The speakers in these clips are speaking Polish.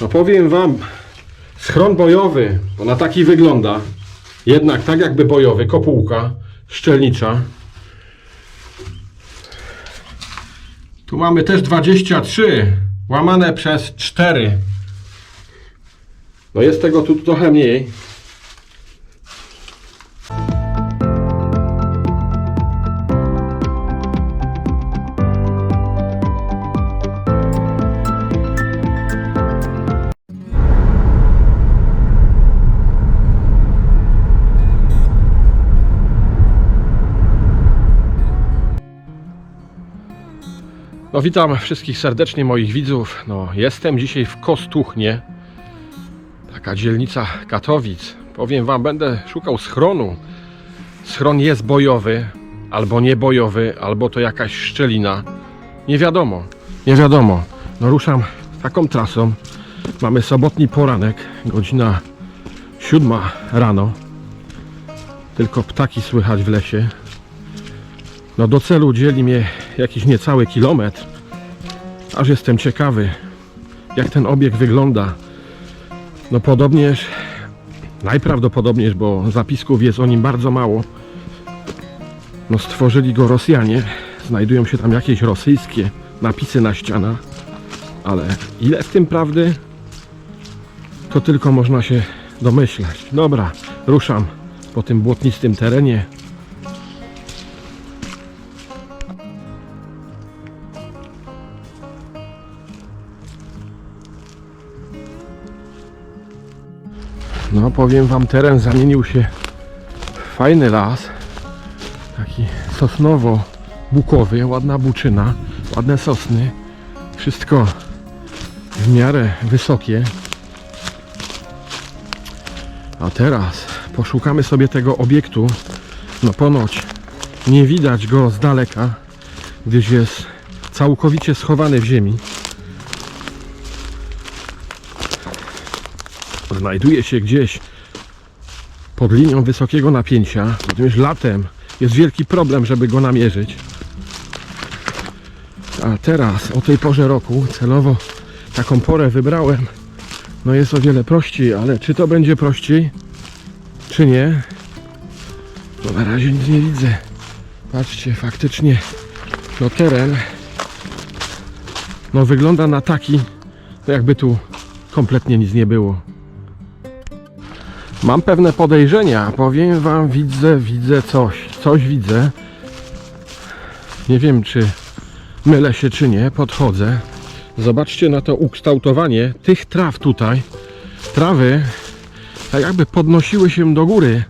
No powiem wam, schron bojowy, bo na taki wygląda. Jednak tak jakby bojowy, kopułka szczelnicza. Tu mamy też 23, łamane przez 4. No jest tego tu trochę mniej. No witam wszystkich serdecznie moich widzów. No jestem dzisiaj w Kostuchnie. Taka dzielnica Katowic. Powiem wam, będę szukał schronu. Schron jest bojowy, albo niebojowy, albo to jakaś szczelina. Nie wiadomo, nie wiadomo. No ruszam taką trasą. Mamy sobotni poranek, godzina siódma rano. Tylko ptaki słychać w lesie. No do celu dzieli mnie jakiś niecały kilometr. Aż jestem ciekawy, jak ten obiekt wygląda. No podobnież, najprawdopodobniej, bo zapisków jest o nim bardzo mało. No stworzyli go Rosjanie. Znajdują się tam jakieś rosyjskie napisy na ścianach. Ale ile w tym prawdy? To tylko można się domyślać. Dobra, ruszam po tym błotnistym terenie. No powiem wam, teren zamienił się w fajny las. Taki sosnowo-bukowy, ładna buczyna, ładne sosny. Wszystko w miarę wysokie. A teraz poszukamy sobie tego obiektu. No ponoć nie widać go z daleka, gdyż jest całkowicie schowany w ziemi. Znajduje się gdzieś pod linią wysokiego napięcia, gdyż latem jest wielki problem, żeby go namierzyć. A teraz, o tej porze roku, celowo taką porę wybrałem, no jest o wiele prościej, ale czy to będzie prościej, czy nie, no na razie nic nie widzę. Patrzcie, faktycznie, no teren, no wygląda na taki, no jakby tu kompletnie nic nie było. Mam pewne podejrzenia. Powiem wam, widzę, widzę coś. Coś widzę. Nie wiem, czy mylę się, czy nie. Podchodzę. Zobaczcie na to ukształtowanie tych traw tutaj. Trawy tak jakby podnosiły się do góry,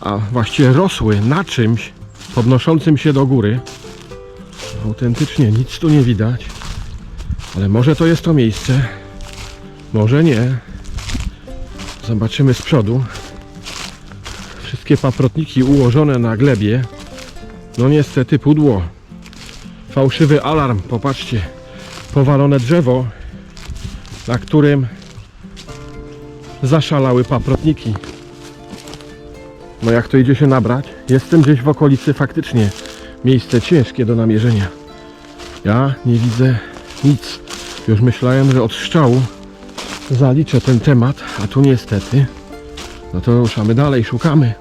a właściwie rosły na czymś podnoszącym się do góry. Autentycznie nic tu nie widać. Ale może to jest to miejsce. Może nie. Zobaczymy z przodu. Wszystkie paprotniki ułożone na glebie. No niestety pudło. Fałszywy alarm, popatrzcie. Powalone drzewo, na którym zaszalały paprotniki. No jak to idzie się nabrać? Jestem gdzieś w okolicy faktycznie. Miejsce ciężkie do namierzenia. Ja nie widzę nic. Już myślałem, że od strzału zaliczę ten temat, a tu niestety, no to ruszamy dalej, szukamy.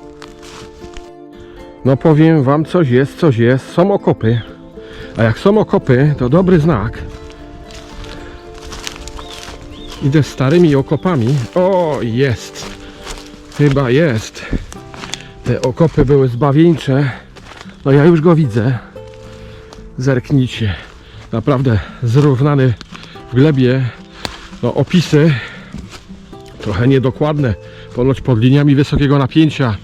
No powiem wam, coś jest, coś jest, są okopy. A jak są okopy, to dobry znak. Idę starymi okopami. O, jest. Chyba jest. Te okopy były zbawieńcze. No ja już go widzę. Zerknijcie. Naprawdę zrównany w glebie no, opisy trochę niedokładne. Ponoć pod liniami wysokiego napięcia.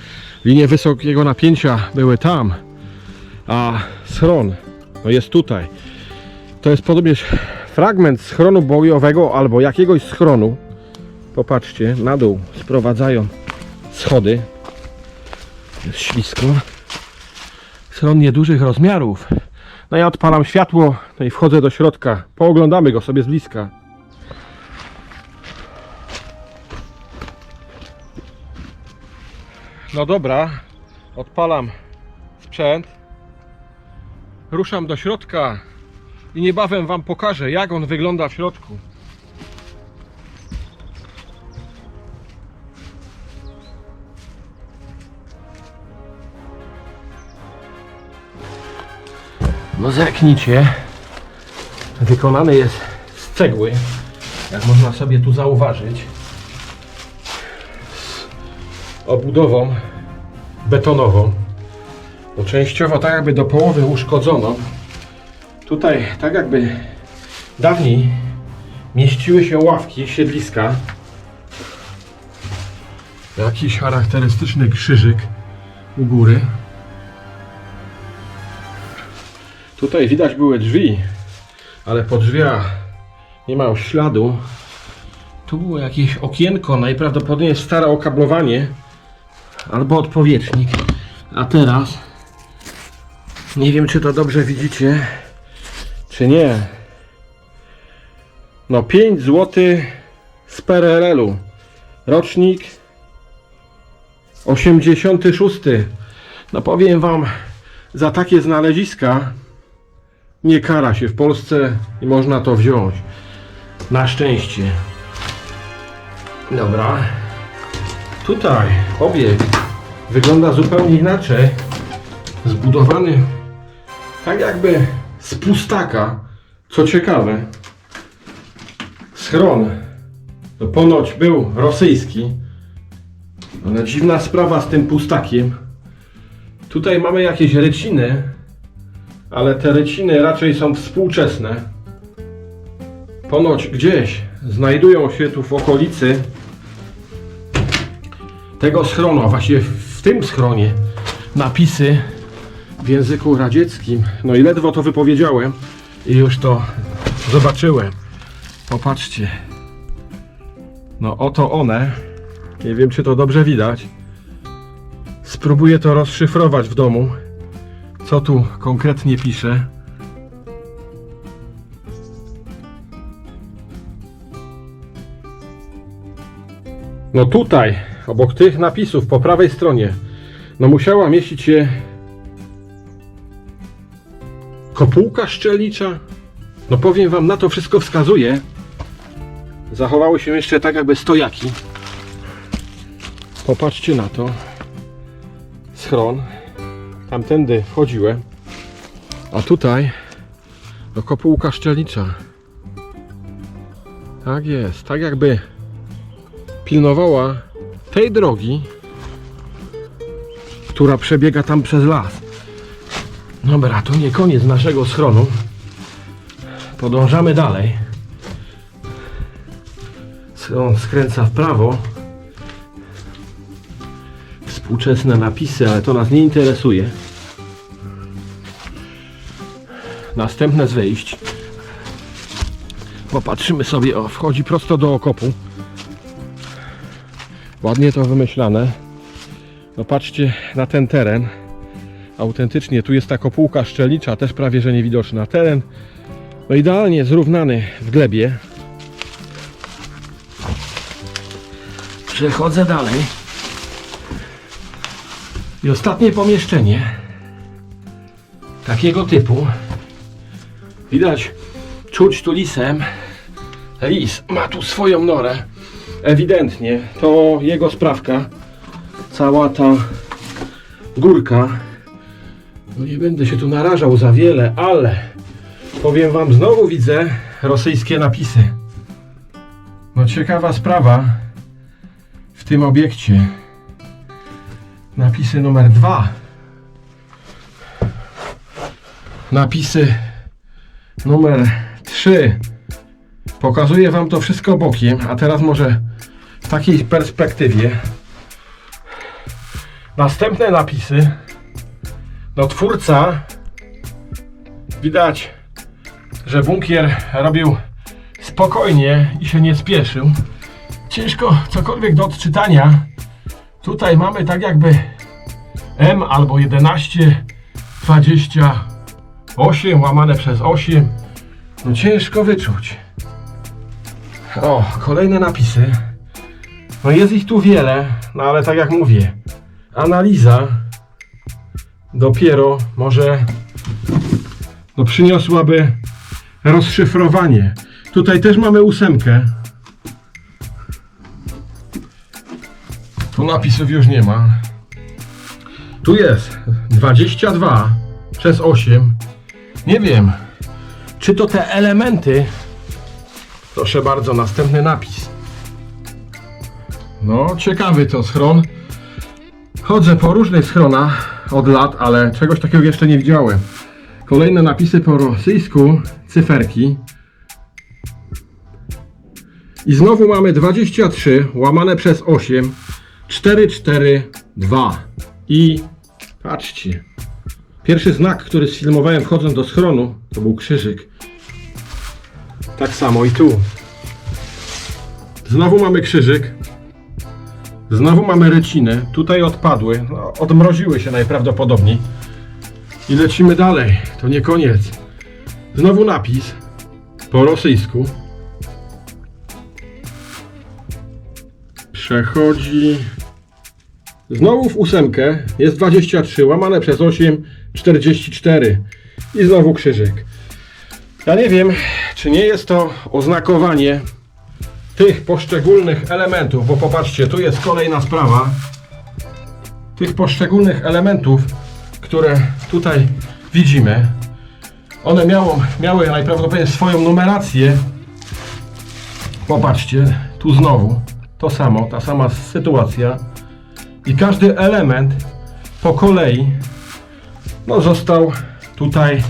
Linie wysokiego napięcia były tam, a schron no jest tutaj. To jest podobnież fragment schronu bojowego albo jakiegoś schronu. Popatrzcie, na dół sprowadzają schody. Jest ślisko. Schron niedużych rozmiarów. No ja odpalam światło, no i wchodzę do środka. Pooglądamy go sobie z bliska. No dobra, odpalam sprzęt, ruszam do środka i niebawem Wam pokażę, jak on wygląda w środku. No zerknijcie, wykonany jest z cegły, jak można sobie tu zauważyć. Obudową betonową. No częściowo tak jakby do połowy uszkodzono. Tutaj tak jakby dawniej mieściły się ławki, siedliska. Jakiś charakterystyczny krzyżyk u góry. Tutaj widać były drzwi, ale po drzwiach nie ma śladu. Tu było jakieś okienko, najprawdopodobniej stare okablowanie albo odpowietrznik. A teraz nie wiem, czy to dobrze widzicie, czy nie. No 5 zł z PRL-u. Rocznik 86. No powiem wam, za takie znaleziska nie kara się w Polsce i można to wziąć. Na szczęście. Dobra. Tutaj obiekt wygląda zupełnie inaczej. Zbudowany tak jakby z pustaka. Co ciekawe, schron to ponoć był rosyjski, ale dziwna sprawa z tym pustakiem. Tutaj mamy jakieś ryciny, ale te ryciny raczej są współczesne. Ponoć gdzieś znajdują się tu w okolicy tego schronu, a właściwie w tym schronie napisy w języku radzieckim. No i ledwo to wypowiedziałem i już to zobaczyłem. Popatrzcie. No oto one. Nie wiem czy to dobrze widać. Spróbuję to rozszyfrować w domu. Co tu konkretnie pisze? No tutaj, obok tych napisów po prawej stronie, no musiała mieścić się kopułka szczelnicza. No powiem wam, na to wszystko wskazuje. Zachowały się jeszcze tak jakby stojaki. Popatrzcie na to. Schron. Tamtędy wchodziłem. A tutaj no kopułka szczelnicza. Tak jest, tak jakby pilnowała tej drogi, która przebiega tam przez las. Dobra, to nie koniec naszego schronu. Podążamy dalej. Schron skręca w prawo. Współczesne napisy, ale to nas nie interesuje. Następne z wejść. Popatrzymy sobie, o, wchodzi prosto do okopu. Ładnie to wymyślane. No patrzcie na ten teren. Autentycznie tu jest ta kopułka szczelnicza, też prawie że niewidoczna. Teren no idealnie zrównany w glebie. Przechodzę dalej. I ostatnie pomieszczenie takiego typu. Widać, czuć tu lisem. Lis ma tu swoją norę. Ewidentnie to jego sprawka. Cała ta górka. No nie będę się tu narażał za wiele, ale powiem wam, znowu widzę rosyjskie napisy. No ciekawa sprawa w tym obiekcie. Napisy numer dwa. Napisy numer 3. Pokazuję Wam to wszystko bokiem, a teraz może w takiej perspektywie. Następne napisy. No twórca widać, że bunkier robił spokojnie i się nie spieszył. Ciężko cokolwiek do odczytania. Tutaj mamy tak jakby M albo 11, 28 łamane przez 8. No ciężko wyczuć. O, kolejne napisy. No jest ich tu wiele, no ale tak jak mówię, analiza dopiero może no przyniosłaby rozszyfrowanie. Tutaj też mamy ósemkę. Tu napisów już nie ma. Tu jest 22 przez 8. Nie wiem, czy to te elementy. Proszę bardzo, następny napis. No, ciekawy to schron. Chodzę po różnych schronach od lat, ale czegoś takiego jeszcze nie widziałem. Kolejne napisy po rosyjsku, cyferki. I znowu mamy 23 łamane przez 8, 4, 4, 2. I patrzcie, pierwszy znak, który sfilmowałem wchodząc do schronu, to był krzyżyk. Tak samo i tu. Znowu mamy krzyżyk. Znowu mamy reciny. Tutaj odpadły. No, odmroziły się najprawdopodobniej. I lecimy dalej. To nie koniec. Znowu napis po rosyjsku. Przechodzi. Znowu w ósemkę jest 23, łamane przez 8, 44. I znowu krzyżyk. Ja nie wiem, czy nie jest to oznakowanie tych poszczególnych elementów, bo popatrzcie, tu jest kolejna sprawa. Tych poszczególnych elementów, które tutaj widzimy, one miało, miały najprawdopodobniej swoją numerację. Popatrzcie, tu znowu to samo, ta sama sytuacja. I każdy element po kolei no, został tutaj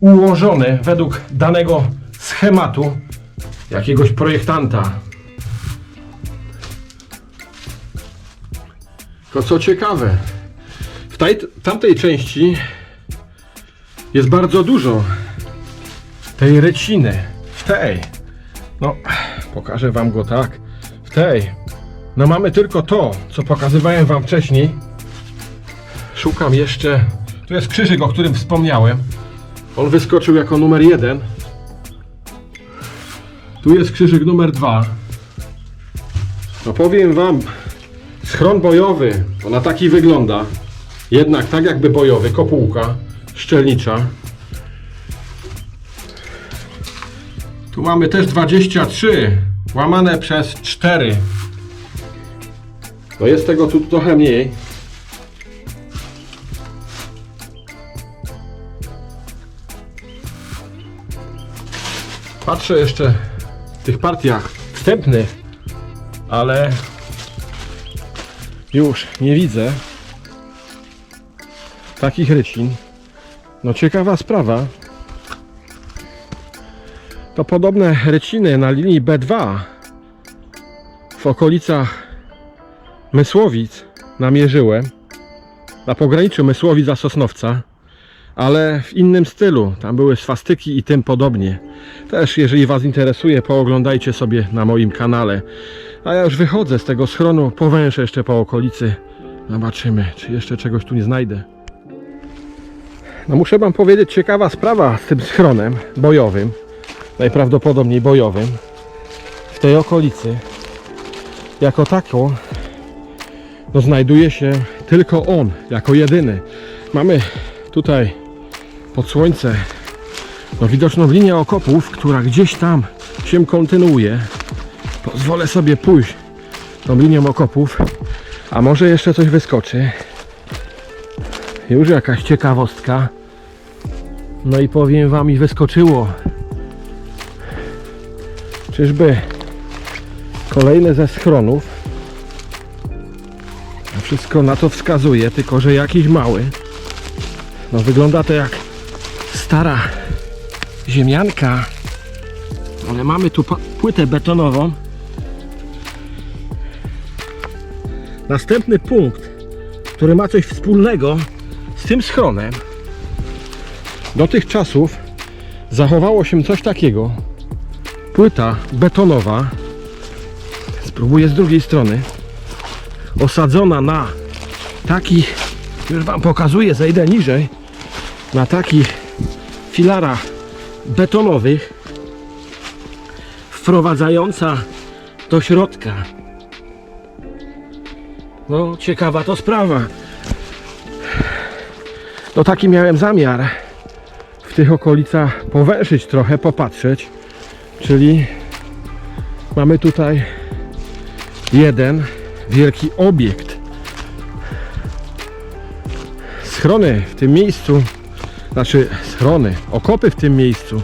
ułożony według danego schematu jakiegoś projektanta. To co ciekawe, w tej, tamtej części jest bardzo dużo tej reciny. W tej, no pokażę Wam go tak, w tej, no mamy tylko to, co pokazywałem Wam wcześniej. Szukam jeszcze, tu jest krzyżyk, o którym wspomniałem. On wyskoczył jako numer jeden. Tu jest krzyżyk numer dwa. No powiem wam, schron bojowy, to na taki wygląda. Jednak tak jakby bojowy, kopułka szczelnicza. Tu mamy też 23, łamane przez 4. To jest tego tu trochę mniej. Patrzę jeszcze tych partiach wstępnych, ale już nie widzę takich rycin. No ciekawa sprawa. To podobne ryciny na linii B2 w okolicach Mysłowic namierzyłem na pograniczu Mysłowic a Sosnowca ale w innym stylu. Tam były swastyki i tym podobnie. Też, jeżeli Was interesuje, pooglądajcie sobie na moim kanale. A ja już wychodzę z tego schronu, powęszę jeszcze po okolicy. Zobaczymy, czy jeszcze czegoś tu nie znajdę. No muszę Wam powiedzieć, ciekawa sprawa z tym schronem bojowym, najprawdopodobniej bojowym, w tej okolicy. Jako taką, no znajduje się tylko on, jako jedyny. Mamy tutaj pod słońce no, widoczną linię okopów, która gdzieś tam się kontynuuje. Pozwolę sobie pójść tą linią okopów, a może jeszcze coś wyskoczy. Już jakaś ciekawostka. No i powiem wam i wyskoczyło. Czyżby kolejne ze schronów? Wszystko na to wskazuje, tylko że jakiś mały. No wygląda to jak stara ziemianka. Ale mamy tu płytę betonową. Następny punkt, który ma coś wspólnego z tym schronem. Do tych czasów zachowało się coś takiego. Płyta betonowa. Spróbuję z drugiej strony. Osadzona na takich, już Wam pokazuję, zejdę niżej na takich filarach betonowych wprowadzająca do środka. No, ciekawa to sprawa. No taki miałem zamiar w tych okolicach powęszyć trochę, popatrzeć. Czyli mamy tutaj jeden wielki obiekt. Schrony w tym miejscu znaczy schrony, okopy w tym miejscu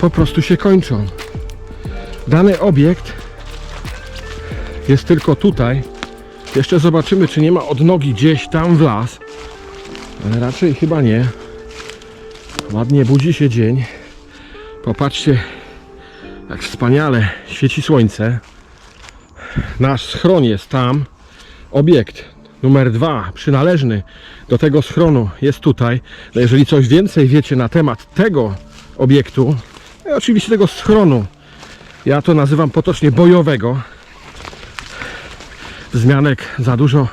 po prostu się kończą. Dany obiekt jest tylko tutaj. Jeszcze zobaczymy, czy nie ma odnogi gdzieś tam w las. Ale raczej chyba nie. Ładnie budzi się dzień. Popatrzcie, jak wspaniale świeci słońce. Nasz schron jest tam. Obiekt numer dwa, przynależny do tego schronu, jest tutaj. No jeżeli coś więcej wiecie na temat tego obiektu, no i oczywiście tego schronu, ja to nazywam potocznie bojowego. Wzmianek za dużo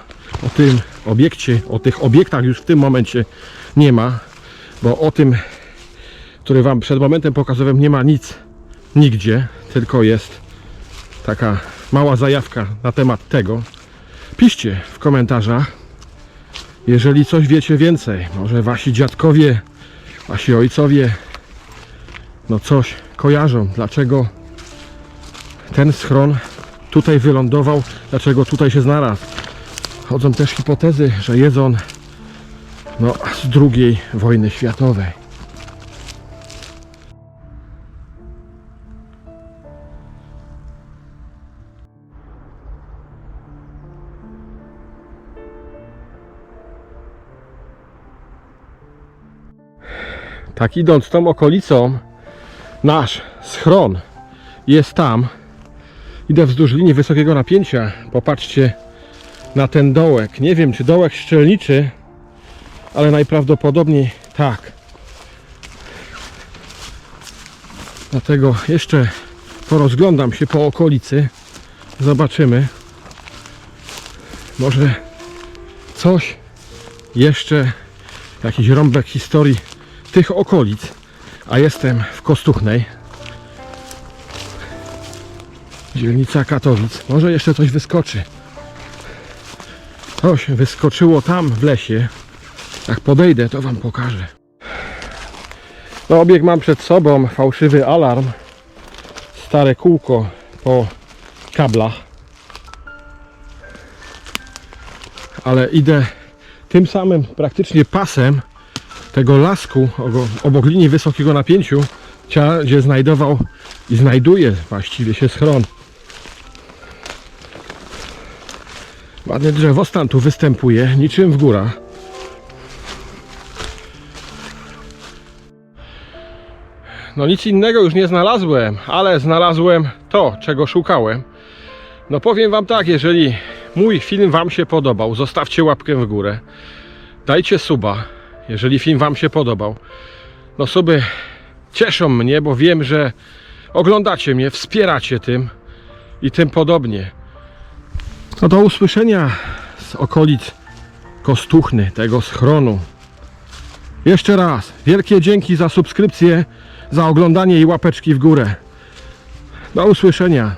o tym obiekcie, o tych obiektach już w tym momencie nie ma, bo o tym, który Wam przed momentem pokazałem, nie ma nic nigdzie, tylko jest taka mała zajawka na temat tego. Piszcie w komentarzach, jeżeli coś wiecie więcej. Może Wasi dziadkowie, Wasi ojcowie, no coś kojarzą, dlaczego ten schron tutaj wylądował, dlaczego tutaj się znalazł. Chodzą też hipotezy, że jest on no, z II wojny światowej. Tak idąc tą okolicą, nasz schron jest tam. Idę wzdłuż linii wysokiego napięcia. Popatrzcie na ten dołek. Nie wiem, czy dołek szczelniczy, ale najprawdopodobniej tak. Dlatego jeszcze porozglądam się po okolicy. Zobaczymy. Może coś jeszcze, jakiś rąbek historii tych okolic. A jestem w Kostuchnej. Dzielnica Katowic. Może jeszcze coś wyskoczy. Coś wyskoczyło tam w lesie. Jak podejdę, to Wam pokażę. No, obieg mam przed sobą. Fałszywy alarm. Stare kółko po kablach. Ale idę tym samym praktycznie pasem tego lasku obok linii wysokiego napięciu, gdzie znajdował i znajduje właściwie się schron. Ładny drzewostan tu występuje, niczym w górach. No nic innego już nie znalazłem, ale znalazłem to, czego szukałem. No powiem Wam tak, jeżeli mój film Wam się podobał, zostawcie łapkę w górę. Dajcie suba, jeżeli film Wam się podobał. No suby cieszą mnie, bo wiem, że oglądacie mnie, wspieracie tym i tym podobnie. No do usłyszenia z okolic Kostuchny, tego schronu. Jeszcze raz, wielkie dzięki za subskrypcję, za oglądanie i łapeczki w górę. Do usłyszenia.